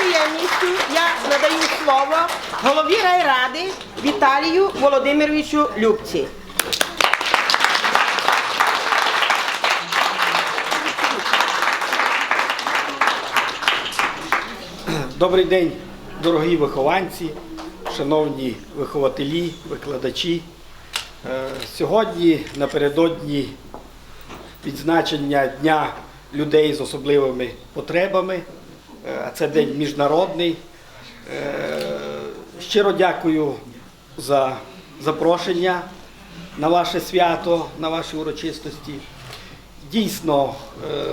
приємністю я надаю слово голові райради Віталію Володимировичу Любці. Добрий день, дорогі вихованці, шановні вихователі, викладачі. Е, Сьогодні напередодні відзначення Дня людей з особливими потребами, а це день міжнародний. Е, Щиро дякую за запрошення на ваше свято, на ваші урочистості. Дійсно, е,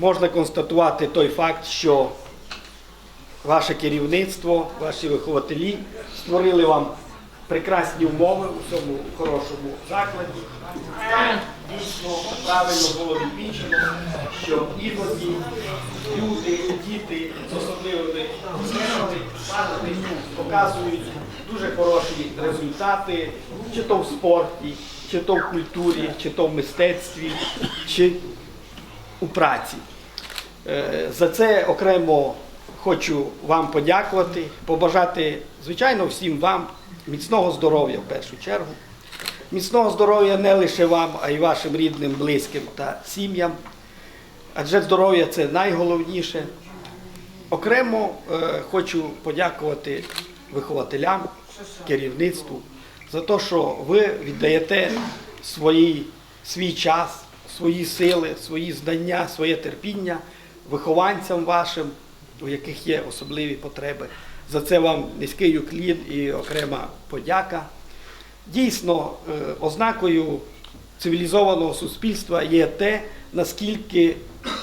можна констатувати той факт, що ваше керівництво, ваші вихователі створили вам прекрасні умови у цьому хорошому закладі. Дійсно правильно було відмічено, що іноді люди, діти з особливими показують дуже хороші результати, чи то в спорті, чи то в культурі, чи то в мистецтві, чи у праці. Е, За це окремо хочу вам подякувати, побажати, звичайно, всім вам міцного здоров'я в першу чергу. Міцного здоров'я не лише вам, а й вашим рідним, близьким та сім'ям. Адже здоров'я це найголовніше. Окремо е, хочу подякувати вихователям, керівництву за те, що ви віддаєте свої, свій час, свої сили, свої знання, своє терпіння вихованцям вашим, у яких є особливі потреби. За це вам низький уклін і окрема подяка. Дійсно, е, ознакою цивілізованого суспільства є те, наскільки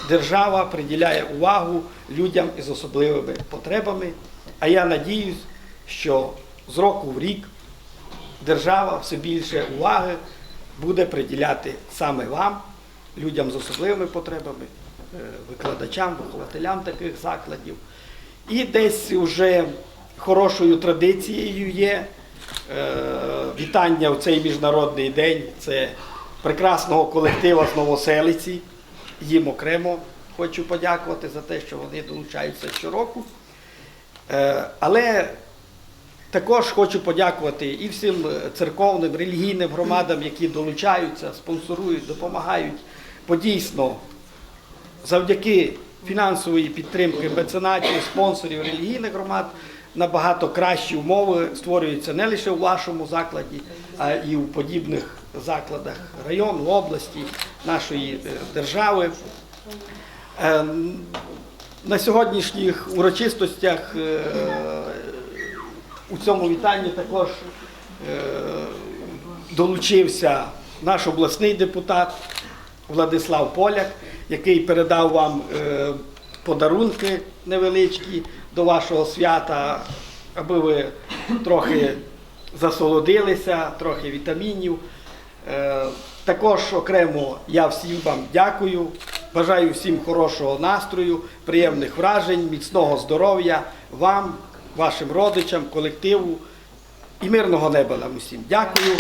держава приділяє увагу людям із особливими потребами. А я надіюсь, що з року в рік держава все більше уваги буде приділяти саме вам, людям з особливими потребами, е, викладачам, вихователям таких закладів. І десь вже хорошою традицією є е, вітання в цей міжнародний день. Це прекрасного колектива з Новоселиці. Їм окремо хочу подякувати за те, що вони долучаються щороку. Е, Але також хочу подякувати і всім церковним, релігійним громадам, які долучаються, спонсорують, допомагають. Бо дійсно, завдяки фінансової підтримки меценатів, спонсорів релігійних громад набагато кращі умови створюються не лише у вашому закладі, а і у подібних закладах району, області, нашої е, держави. Е, На сьогоднішніх урочистостях е, у цьому вітанні також долучився наш обласний депутат Владислав Поляк, який передав вам е, подарунки невеличкі до вашого свята, аби ви трохи засолодилися, трохи вітамінів. Е, Також окремо я всім вам дякую. Бажаю всім хорошого настрою, приємних вражень, міцного здоров'я вам, вашим родичам, колективу і мирного неба нам усім. Дякую.